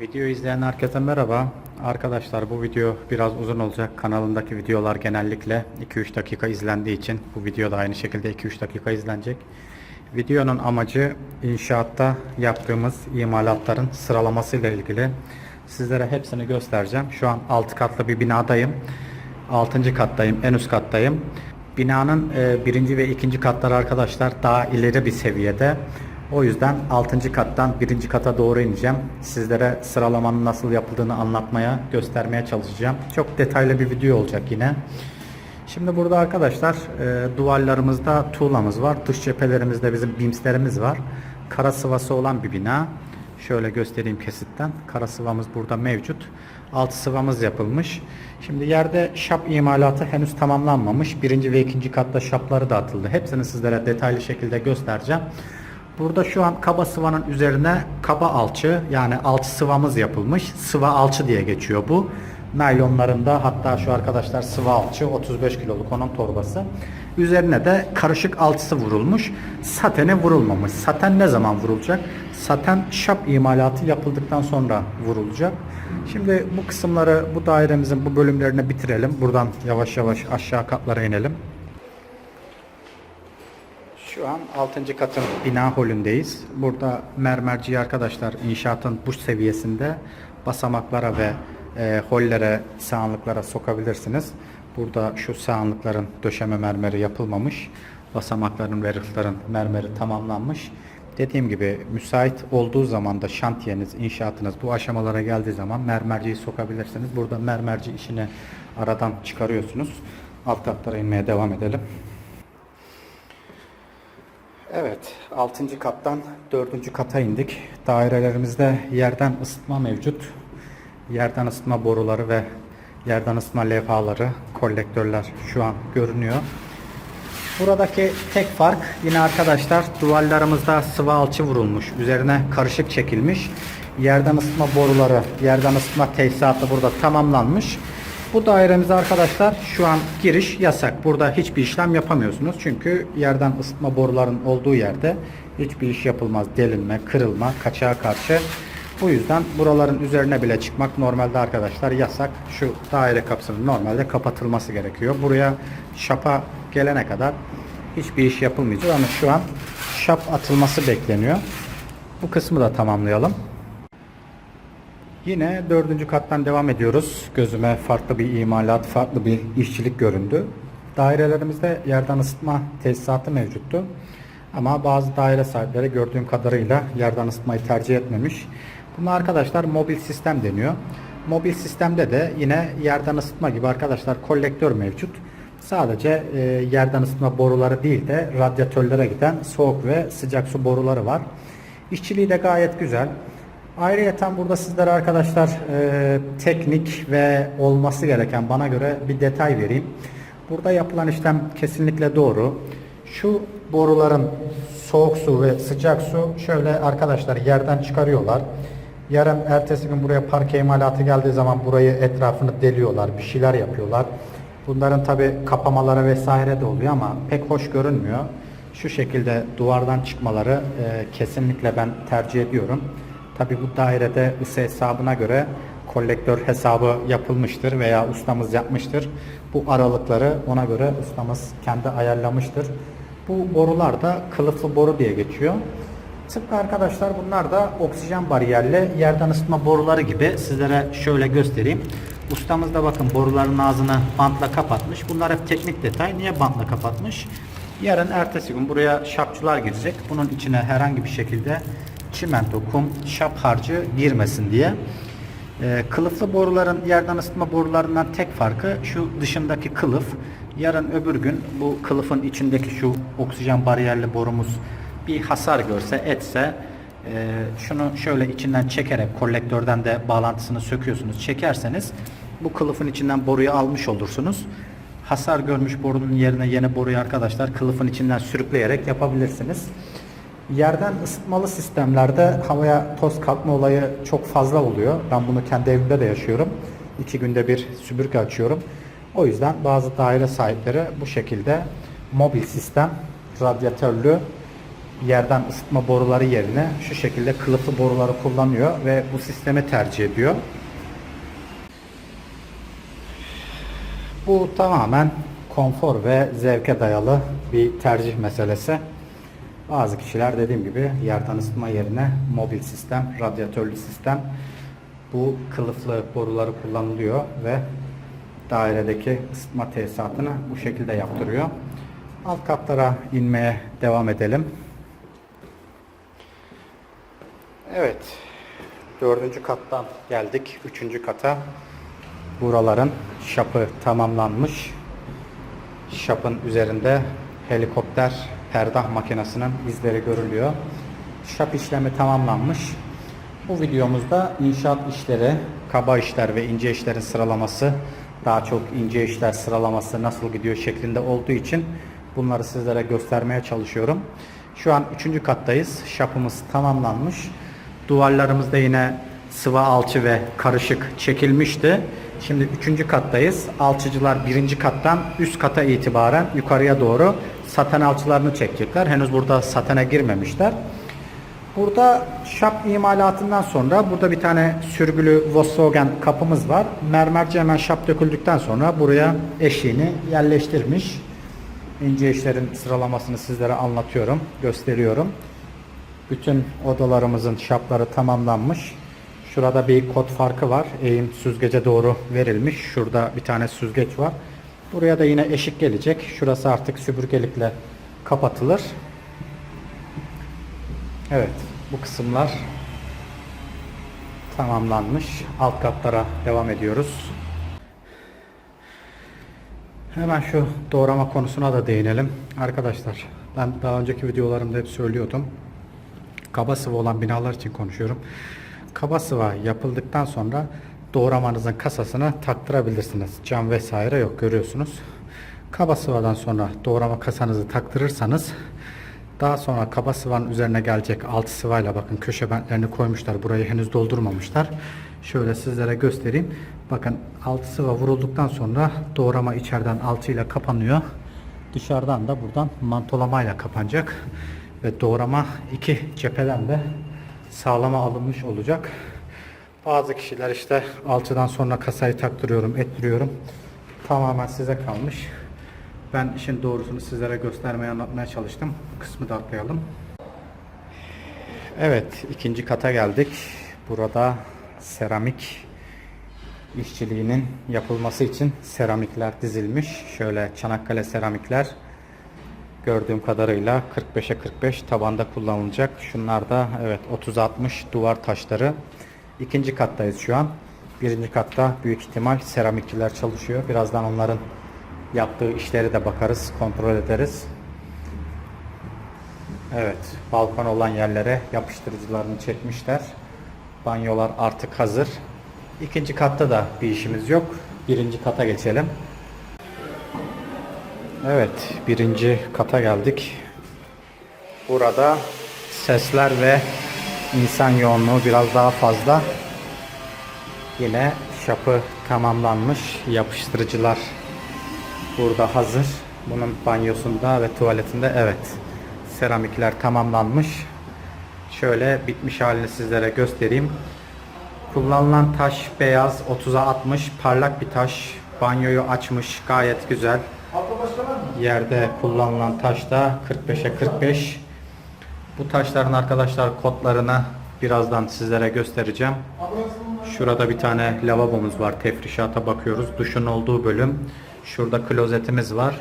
Video izleyen herkese merhaba. Arkadaşlar bu video biraz uzun olacak. Kanalındaki videolar genellikle 2-3 dakika izlendiği için bu video da aynı şekilde 2-3 dakika izlenecek. Videonun amacı inşaatta yaptığımız imalatların sıralaması ile ilgili. Sizlere hepsini göstereceğim. Şu an 6 katlı bir binadayım. 6. kattayım, en üst kattayım. Binanın e, birinci ve ikinci katları arkadaşlar daha ileri bir seviyede. O yüzden 6. kattan 1. kata doğru ineceğim. Sizlere sıralamanın nasıl yapıldığını anlatmaya, göstermeye çalışacağım. Çok detaylı bir video olacak yine. Şimdi burada arkadaşlar e, duvarlarımızda tuğlamız var. Dış cephelerimizde bizim bimslerimiz var. Kara sıvası olan bir bina. Şöyle göstereyim kesitten. Kara sıvamız burada mevcut. Altı sıvamız yapılmış. Şimdi yerde şap imalatı henüz tamamlanmamış. Birinci ve ikinci katta şapları da atıldı. Hepsini sizlere detaylı şekilde göstereceğim. Burada şu an kaba sıvanın üzerine kaba alçı yani alçı sıvamız yapılmış. Sıva alçı diye geçiyor bu. Naylonlarında hatta şu arkadaşlar sıva alçı 35 kiloluk onun torbası. Üzerine de karışık alçısı vurulmuş. Satene vurulmamış. Saten ne zaman vurulacak? Saten şap imalatı yapıldıktan sonra vurulacak. Şimdi bu kısımları bu dairemizin bu bölümlerini bitirelim. Buradan yavaş yavaş aşağı katlara inelim. Şu an 6. katın bina holündeyiz. Burada mermerci arkadaşlar inşaatın bu seviyesinde basamaklara ve e, hollere, sağanlıklara sokabilirsiniz. Burada şu sağanlıkların döşeme mermeri yapılmamış. Basamakların ve rıfların mermeri tamamlanmış. Dediğim gibi müsait olduğu zaman da şantiyeniz, inşaatınız bu aşamalara geldiği zaman mermerciyi sokabilirsiniz. Burada mermerci işini aradan çıkarıyorsunuz. Alt katlara inmeye devam edelim. Evet, 6. kattan 4. kata indik. Dairelerimizde yerden ısıtma mevcut. Yerden ısıtma boruları ve yerden ısıtma levhaları, kolektörler şu an görünüyor. Buradaki tek fark yine arkadaşlar duvarlarımızda sıvı alçı vurulmuş. Üzerine karışık çekilmiş. Yerden ısıtma boruları, yerden ısıtma tesisatı burada tamamlanmış. Bu dairemize arkadaşlar şu an giriş yasak. Burada hiçbir işlem yapamıyorsunuz. Çünkü yerden ısıtma boruların olduğu yerde hiçbir iş yapılmaz. Delinme, kırılma, kaçağa karşı. Bu yüzden buraların üzerine bile çıkmak normalde arkadaşlar yasak. Şu daire kapısının normalde kapatılması gerekiyor. Buraya şapa gelene kadar hiçbir iş yapılmayacak ama şu an şap atılması bekleniyor. Bu kısmı da tamamlayalım. Yine dördüncü kattan devam ediyoruz. Gözüme farklı bir imalat, farklı bir işçilik göründü. Dairelerimizde yerden ısıtma tesisatı mevcuttu. Ama bazı daire sahipleri gördüğüm kadarıyla yerden ısıtmayı tercih etmemiş. Buna arkadaşlar mobil sistem deniyor. Mobil sistemde de yine yerden ısıtma gibi arkadaşlar kolektör mevcut. Sadece e, yerden ısıtma boruları değil de radyatörlere giden soğuk ve sıcak su boruları var. İşçiliği de gayet güzel. Ayrıyeten burada sizlere arkadaşlar e, teknik ve olması gereken bana göre bir detay vereyim. Burada yapılan işlem kesinlikle doğru. Şu boruların soğuk su ve sıcak su şöyle arkadaşlar yerden çıkarıyorlar. Yarın ertesi gün buraya parke imalatı geldiği zaman burayı etrafını deliyorlar, bir şeyler yapıyorlar. Bunların tabi kapamaları vesaire de oluyor ama pek hoş görünmüyor. Şu şekilde duvardan çıkmaları e, kesinlikle ben tercih ediyorum. Tabi bu dairede ısı hesabına göre kolektör hesabı yapılmıştır veya ustamız yapmıştır. Bu aralıkları ona göre ustamız kendi ayarlamıştır. Bu borular da kılıflı boru diye geçiyor. Tıpkı arkadaşlar bunlar da oksijen bariyerli yerden ısıtma boruları gibi sizlere şöyle göstereyim. Ustamız da bakın boruların ağzını bantla kapatmış. Bunlar hep teknik detay. Niye bantla kapatmış? Yarın ertesi gün buraya şapçılar girecek. Bunun içine herhangi bir şekilde çimento, kum, şap harcı girmesin diye. Ee, kılıflı boruların yerden ısıtma borularından tek farkı şu dışındaki kılıf. Yarın öbür gün bu kılıfın içindeki şu oksijen bariyerli borumuz bir hasar görse, etse e, şunu şöyle içinden çekerek kolektörden de bağlantısını söküyorsunuz. Çekerseniz bu kılıfın içinden boruyu almış olursunuz. Hasar görmüş borunun yerine yeni boruyu arkadaşlar kılıfın içinden sürükleyerek yapabilirsiniz. Yerden ısıtmalı sistemlerde havaya toz kalkma olayı çok fazla oluyor. Ben bunu kendi evimde de yaşıyorum. İki günde bir süpürge açıyorum. O yüzden bazı daire sahipleri bu şekilde mobil sistem, radyatörlü yerden ısıtma boruları yerine şu şekilde kılıflı boruları kullanıyor ve bu sistemi tercih ediyor. Bu tamamen konfor ve zevke dayalı bir tercih meselesi. Bazı kişiler dediğim gibi yerden ısıtma yerine mobil sistem, radyatörlü sistem bu kılıflı boruları kullanılıyor ve dairedeki ısıtma tesisatını bu şekilde yaptırıyor. Alt katlara inmeye devam edelim. Evet. Dördüncü kattan geldik. Üçüncü kata. Buraların şapı tamamlanmış. Şapın üzerinde helikopter perdah makinesinin izleri görülüyor. Şap işlemi tamamlanmış. Bu videomuzda inşaat işleri, kaba işler ve ince işlerin sıralaması, daha çok ince işler sıralaması nasıl gidiyor şeklinde olduğu için bunları sizlere göstermeye çalışıyorum. Şu an 3. kattayız. Şapımız tamamlanmış. Duvarlarımızda yine sıva alçı ve karışık çekilmişti. Şimdi 3. kattayız. Alçıcılar 1. kattan üst kata itibaren yukarıya doğru saten alçılarını çekecekler. Henüz burada satene girmemişler. Burada şap imalatından sonra burada bir tane sürgülü Volkswagen kapımız var. Mermerci hemen şap döküldükten sonra buraya eşiğini yerleştirmiş. İnce işlerin sıralamasını sizlere anlatıyorum, gösteriyorum. Bütün odalarımızın şapları tamamlanmış. Şurada bir kod farkı var. Eğim süzgece doğru verilmiş. Şurada bir tane süzgeç var. Buraya da yine eşik gelecek. Şurası artık süpürgelikle kapatılır. Evet, bu kısımlar tamamlanmış. Alt katlara devam ediyoruz. Hemen şu doğrama konusuna da değinelim. Arkadaşlar, ben daha önceki videolarımda hep söylüyordum. Kaba sıvı olan binalar için konuşuyorum. Kaba sıva yapıldıktan sonra doğramanızın kasasını taktırabilirsiniz. Cam vesaire yok görüyorsunuz. Kaba sıvadan sonra doğrama kasanızı taktırırsanız daha sonra kaba sıvanın üzerine gelecek altı sıvayla bakın köşe bentlerini koymuşlar. Burayı henüz doldurmamışlar. Şöyle sizlere göstereyim. Bakın altı sıva vurulduktan sonra doğrama içeriden altıyla kapanıyor. Dışarıdan da buradan mantolamayla kapanacak. Ve doğrama iki cepheden de sağlama alınmış olacak. Bazı kişiler işte alçıdan sonra kasayı taktırıyorum, ettiriyorum. Tamamen size kalmış. Ben işin doğrusunu sizlere göstermeye anlatmaya çalıştım. Kısmı da atlayalım. Evet, ikinci kata geldik. Burada seramik işçiliğinin yapılması için seramikler dizilmiş. Şöyle Çanakkale seramikler gördüğüm kadarıyla 45'e 45 tabanda kullanılacak. Şunlar da evet 30-60 duvar taşları. İkinci kattayız şu an. Birinci katta büyük ihtimal seramikçiler çalışıyor. Birazdan onların yaptığı işleri de bakarız, kontrol ederiz. Evet, balkon olan yerlere yapıştırıcılarını çekmişler. Banyolar artık hazır. İkinci katta da bir işimiz yok. Birinci kata geçelim. Evet, birinci kata geldik. Burada sesler ve insan yoğunluğu biraz daha fazla. Yine şapı tamamlanmış. Yapıştırıcılar burada hazır. Bunun banyosunda ve tuvaletinde evet seramikler tamamlanmış. Şöyle bitmiş halini sizlere göstereyim. Kullanılan taş beyaz 30'a 60 parlak bir taş. Banyoyu açmış gayet güzel. Yerde kullanılan taş da 45'e 45. Bu taşların arkadaşlar kodlarını birazdan sizlere göstereceğim. Şurada bir tane lavabomuz var. Tefrişata bakıyoruz. Duşun olduğu bölüm. Şurada klozetimiz var.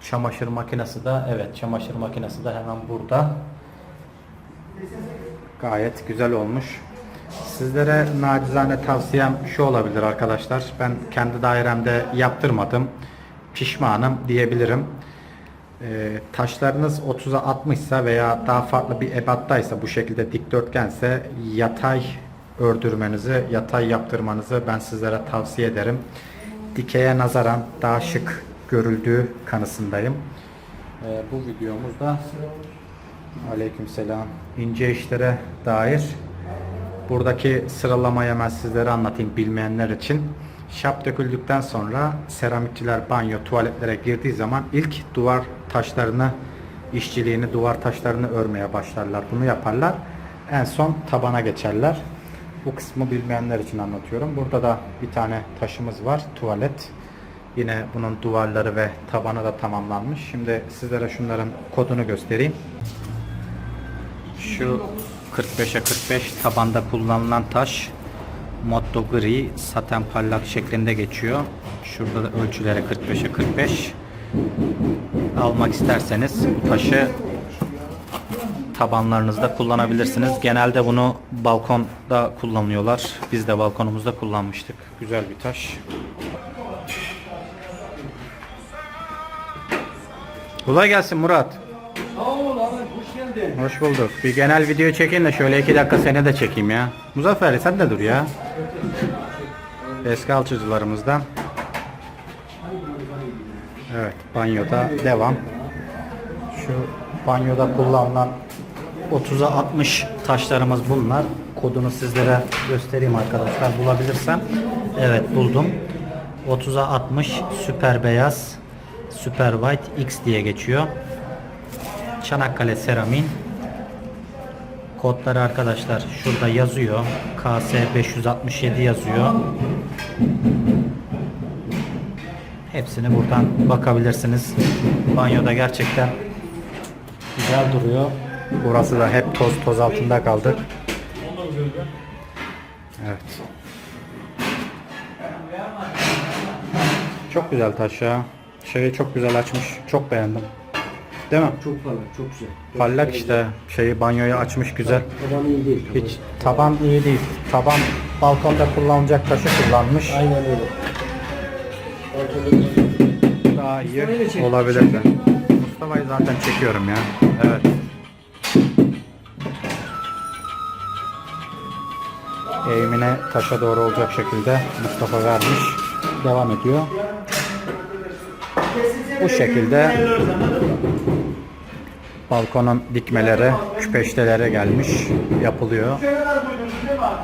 Çamaşır makinesi de evet çamaşır makinesi de hemen burada. Gayet güzel olmuş. Sizlere nacizane tavsiyem şu olabilir arkadaşlar. Ben kendi dairemde yaptırmadım. Pişmanım diyebilirim. Ee, taşlarınız 30'a 60 ise veya daha farklı bir ebattaysa bu şekilde dikdörtgense yatay ördürmenizi, yatay yaptırmanızı ben sizlere tavsiye ederim. Dikeye nazaran daha şık görüldüğü kanısındayım. Ee, bu videomuzda Aleykümselam ince işlere dair buradaki sıralamayı hemen sizlere anlatayım bilmeyenler için. Şap döküldükten sonra seramikçiler banyo, tuvaletlere girdiği zaman ilk duvar taşlarını işçiliğini, duvar taşlarını örmeye başlarlar. Bunu yaparlar. En son tabana geçerler. Bu kısmı bilmeyenler için anlatıyorum. Burada da bir tane taşımız var. Tuvalet. Yine bunun duvarları ve tabanı da tamamlanmış. Şimdi sizlere şunların kodunu göstereyim. Şu 45'e 45 tabanda kullanılan taş Motto gri saten parlak şeklinde geçiyor. Şurada da ölçüleri 45'e 45. Almak isterseniz bu taşı tabanlarınızda kullanabilirsiniz. Genelde bunu balkonda kullanıyorlar. Biz de balkonumuzda kullanmıştık. Güzel bir taş. Kolay gelsin Murat. Sağ ol abi, hoş geldin. Hoş bulduk. Bir genel video çekeyim de şöyle iki dakika seni de çekeyim ya. Muzaffer sen de dur ya. Eski alçıcılarımızdan. Evet banyoda devam. Şu banyoda kullanılan 30'a 60 taşlarımız bunlar. Kodunu sizlere göstereyim arkadaşlar bulabilirsem. Evet buldum. 30'a 60 süper beyaz, süper white X diye geçiyor. Çanakkale Seramin kodları arkadaşlar şurada yazıyor. KS 567 yazıyor. Hepsini buradan bakabilirsiniz. Banyoda gerçekten güzel duruyor. Burası da hep toz toz altında kaldı. Evet. Çok güzel taş ya. Şeyi çok güzel açmış. Çok beğendim. Değil mi? Çok parlak, çok güzel. Parlak işte şeyi banyoyu açmış güzel. Tabanı iyi değil. tabanı. Hiç taban iyi değil. Taban balkonda kullanılacak taşı kullanmış. Aynen öyle. Daha iyi Mustafa'yı da çek. olabilirdi. Mustafa'yı zaten çekiyorum ya. Evet. Eğimine taşa doğru olacak şekilde Mustafa vermiş. Devam ediyor. Bu şekilde balkonun dikmeleri, küpeştelere gelmiş, yapılıyor.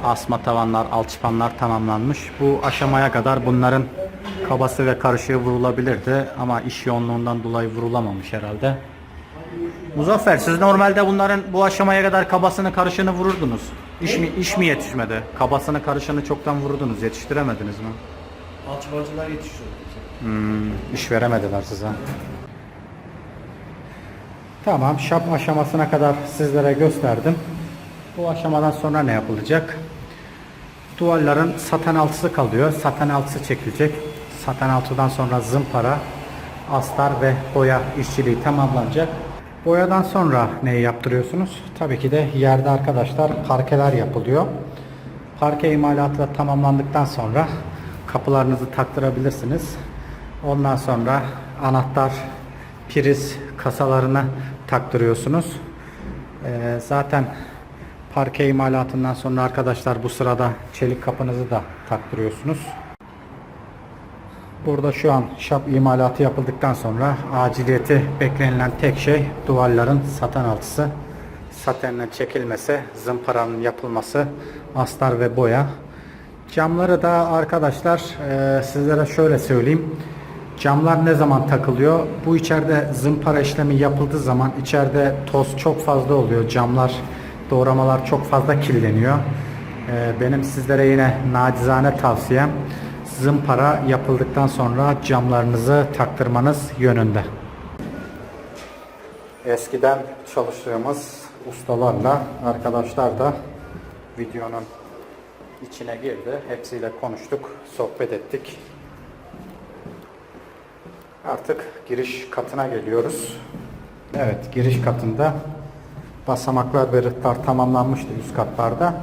Asma tavanlar, alçıpanlar tamamlanmış. Bu aşamaya kadar bunların kabası ve karışığı vurulabilirdi ama iş yoğunluğundan dolayı vurulamamış herhalde. Muzaffer siz normalde bunların bu aşamaya kadar kabasını karışını vururdunuz. İş mi, iş mi yetişmedi? Kabasını karışını çoktan vurdunuz, yetiştiremediniz mi? Alçıbacılar yetişiyor. Hmm, iş veremediler size. Tamam, şap aşamasına kadar sizlere gösterdim. Bu aşamadan sonra ne yapılacak? Duvarların saten altısı kalıyor. Saten altısı çekilecek. Saten altıdan sonra zımpara, astar ve boya işçiliği tamamlanacak. Boyadan sonra neyi yaptırıyorsunuz? Tabii ki de yerde arkadaşlar parkeler yapılıyor. Parke imalatı da tamamlandıktan sonra kapılarınızı taktırabilirsiniz. Ondan sonra anahtar, priz kasalarını taktırıyorsunuz. Ee, zaten parke imalatından sonra arkadaşlar bu sırada çelik kapınızı da taktırıyorsunuz. Burada şu an şap imalatı yapıldıktan sonra aciliyeti beklenilen tek şey duvarların saten altısı. Satenle çekilmesi, zımparanın yapılması, astar ve boya. Camları da arkadaşlar e, sizlere şöyle söyleyeyim. Camlar ne zaman takılıyor? Bu içeride zımpara işlemi yapıldığı zaman içeride toz çok fazla oluyor. Camlar, doğramalar çok fazla kirleniyor. E, benim sizlere yine nacizane tavsiyem zımpara yapıldıktan sonra camlarınızı taktırmanız yönünde. Eskiden çalıştığımız ustalarla arkadaşlar da videonun içine girdi. Hepsiyle konuştuk, sohbet ettik. Artık giriş katına geliyoruz. Evet, giriş katında basamaklar ve rıhtar tamamlanmıştı üst katlarda.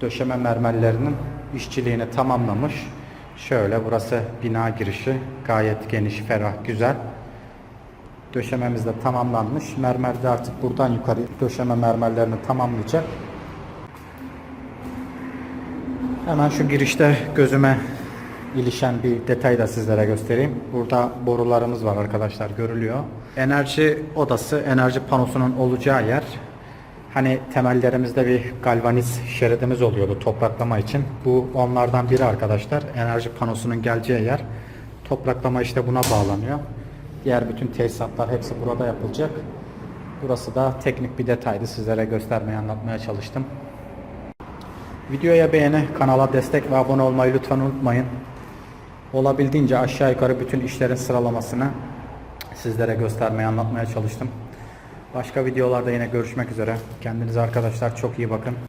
Döşeme mermerlerinin işçiliğini tamamlamış. Şöyle burası bina girişi. Gayet geniş, ferah, güzel. Döşememiz de tamamlanmış. Mermer de artık buradan yukarı döşeme mermerlerini tamamlayacak. Hemen şu girişte gözüme ilişen bir detay da sizlere göstereyim. Burada borularımız var arkadaşlar görülüyor. Enerji odası, enerji panosunun olacağı yer. Hani temellerimizde bir galvaniz şeridimiz oluyordu topraklama için. Bu onlardan biri arkadaşlar. Enerji panosunun geleceği yer. Topraklama işte buna bağlanıyor. Diğer bütün tesisatlar hepsi burada yapılacak. Burası da teknik bir detaydı. Sizlere göstermeye, anlatmaya çalıştım. Videoya beğeni, kanala destek ve abone olmayı lütfen unutmayın. Olabildiğince aşağı yukarı bütün işlerin sıralamasını sizlere göstermeye, anlatmaya çalıştım. Başka videolarda yine görüşmek üzere. Kendinize arkadaşlar çok iyi bakın.